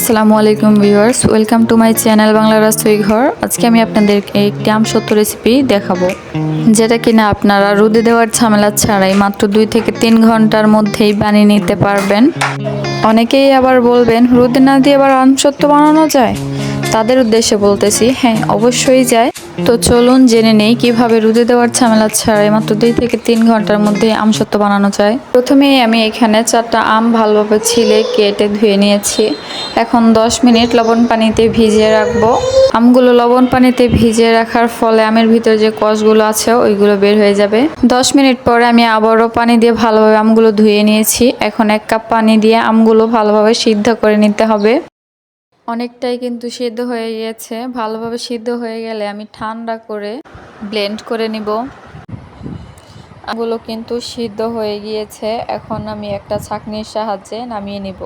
আসসালামু আলাইকুম viewers, welcome to my channel Bangla রাস্তুই ঘর। আজকে আমি আপনাদের একটি আমসত্ব রেসিপি দেখাবো। যেটা কিনা আপনারা রুদে দেওয়ার ঝামেলা ছাড়াই মাত্র দুই থেকে তিন ঘণ্টার মধ্যেই বানিয়ে নিতে পারবেন। অনেকেই আবার বলবেন, রুদে না দিয়ে আবার আমসত্ব বানানো যায়? তাদের উদ্দেশ্যে বলতেছি হ্যাঁ অবশ্যই যায়। তো চলুন জেনে নেই কীভাবে রুদে দেওয়ার ঝামেলা ছাড়াই মাত্র দুই থেকে তিন ঘণ্টার মধ্যে আমসত্ব বানানো যায়। প্রথমেই আমি এখানে চারটা আম ভালোভাবে ছিলে, কেটে ধুয়ে নিয়েছি। এখন দশ মিনিট লবণ পানিতে ভিজিয়ে রাখব। আমগুলো লবণ পানিতে ভিজিয়ে রাখার ফলে আমের ভিতরে যে কষগুলো আছে, ওইগুলো বের হয়ে যাবে। দশ মিনিট পরে আমি আবারও পানি দিয়ে ভালোভাবে আমগুলো ধুয়ে নিয়েছি। এখন এক কাপ পানি দিয়ে আমগুলো ভালোভাবে সিদ্ধ করে নিতে হবে। অনেকটাই কিন্তু সিদ্ধ হয়ে গিয়েছে ভালোভাবে সিদ্ধ হয়ে গেলে আমি ঠান্ডা করে ব্লেন্ড করে নিব। আমগুলো কিন্তু সিদ্ধ হয়ে গিয়েছে। এখন আমি একটা ছাঁকনির সাহায্যে নামিয়ে নিব।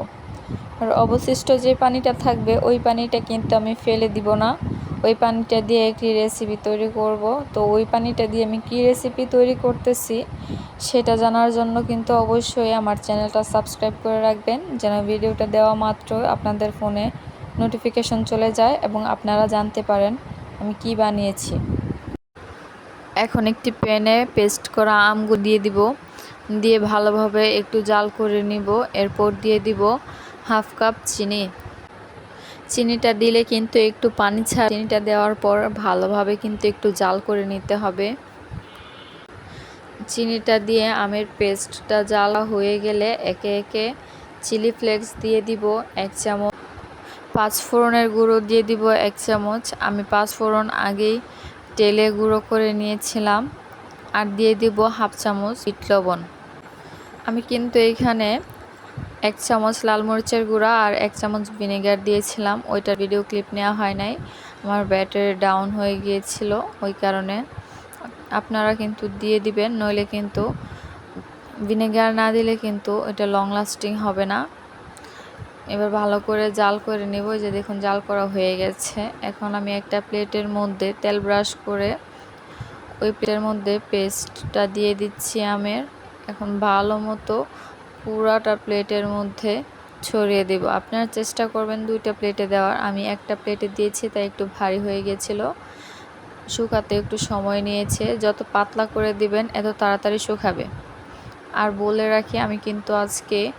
আর অবশিষ্ট যে পানিটা থাকবে, ওই পানিটা কিন্তু আমি ফেলে দিব না। ওই পানিটা দিয়ে একটি রেসিপি তৈরি করব। তো ওই পানিটা দিয়ে আমি কি রেসিপি তৈরি করতেছি, সেটা জানার জন্য কিন্তু অবশ্যই আমার চ্যানেলটা সাবস্ক্রাইব করে রাখবেন। যেন ভিডিওটা দেওয়া মাত্র আপনাদের ফোনে নোটিফিকেশন চলে যায় এবং আপনারা জানতে পারেন আমি কি বানিয়েছি। এখন একটি প্যানে পেস্ট করা আমগুলো দিয়ে দিব। দিয়ে ভালোভাবে একটু জাল করে নিব। এরপর দিয়ে দিব হাফ কাপ চিনি। চিনিটা দিলে কিন্তু একটু পানি ছাড়া চিনিটা দেওয়ার পর ভালোভাবে কিন্তু একটু জাল করে নিতে হবে। চিনিটা দিয়ে আমের পেস্টটা জ্বালা হয়ে গেলে একে একে চিলি ফ্লেক্স দিয়ে দিব। এক চামচ পাঁচ ফোড়নের গুঁড়ো দিয়ে দিব এক চামচ। আমি পাঁচ ফোড়ন আগেই তেলে গুঁড়ো করে নিয়েছিলাম আর দিয়ে দিব হাফ চামচ বিট লবণ। আমি কিন্তু এইখানে এক চামচ লাল মরিচের গুঁড়া আর এক চামচ ভিনেগার দিয়েছিলাম। ওইটার ভিডিও ক্লিপ নেওয়া হয় নাই। আমার ব্যাটারি ডাউন হয়ে গিয়েছিল ওই কারণে। আপনারা কিন্তু দিয়ে দিবেন, নইলে কিন্তু ভিনেগার না দিলে কিন্তু এটা লং লাস্টিং হবে না। এবার ভালো করে জাল করে নেব যে দেখুন জাল করা হয়ে গেছে। এখন আমি একটা প্লেটের মধ্যে তেল ব্রাশ করে ওই প্লেটের মধ্যে পেস্টটা দিয়ে দিচ্ছি আমের। এখন ভালো মতো পুরাটা প্লেটের মধ্যে ছড়িয়ে দেব। আপনারা চেষ্টা করবেন দুইটা প্লেটে দেওয়ার। আমি একটা প্লেটে দিয়েছি, তাই একটু ভারী হয়ে গেছিল। শুকাতে একটু সময় নিয়েছে। যত পাতলা করে দিবেন, এত তাড়াতাড়ি শুকাবে। আর বলে রাখি, আমি কিন্তু আজকে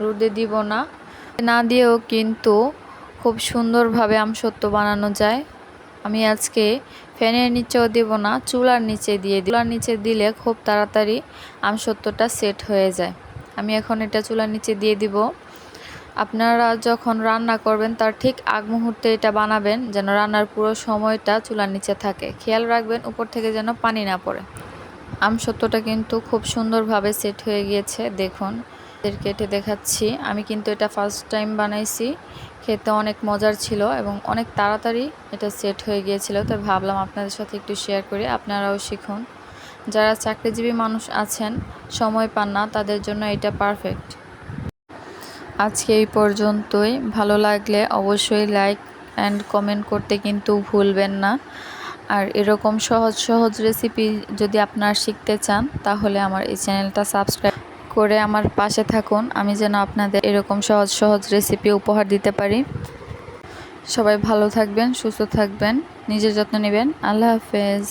রোদে দিব না। না দিয়েও কিন্তু খুব সুন্দরভাবে আমসত্ব বানানো যায়। আমি আজকে ফ্যানের নিচেও দেব না, চুলার নিচে দিয়ে চুলার নিচে দিলে খুব তাড়াতাড়ি আমসত্বটা সেট হয়ে যায়। আমি এখন এটা চুলার নিচে দিয়ে দিব। আপনারা যখন রান্না করবেন, তার ঠিক আগ মুহূর্তে এটা বানাবেন, যেন রান্নার পুরো সময়টা চুলার নিচে থাকে। খেয়াল রাখবেন, উপর থেকে যেন পানি না পড়ে। আমসত্বটা কিন্তু খুব সুন্দরভাবে সেট হয়ে গিয়েছে, দেখুন। কেটে দেখাচ্ছি। আমি কিন্তু এটা ফার্স্ট টাইম বানাইছি। খেতে অনেক মজার ছিল এবং অনেক তাড়াতাড়ি এটা সেট হয়ে গিয়েছিল। তো ভাবলাম আপনাদের সাথে একটু শেয়ার করি, আপনারাও শিখুন। যারা চাকরিজীবী মানুষ আছেন, সময় পান না, তাদের জন্য এটা পারফেক্ট আজকে এই পর্যন্তই। ভালো লাগলে অবশ্যই লাইক অ্যান্ড কমেন্ট করতে কিন্তু ভুলবেন না। আর এরকম সহজ সহজ রেসিপি যদি আপনারা শিখতে চান, তাহলে আমার এই চ্যানেলটা সাবস্ক্রাইব করে আমার পাশে থাকুন। আমি যেন আপনাদের এরকম সহজ সহজ রেসিপি উপহার দিতে পারি। সবাই ভালো থাকবেন, সুস্থ থাকবেন, নিজের যত্ন নেবেন। আল্লাহ হাফেজ।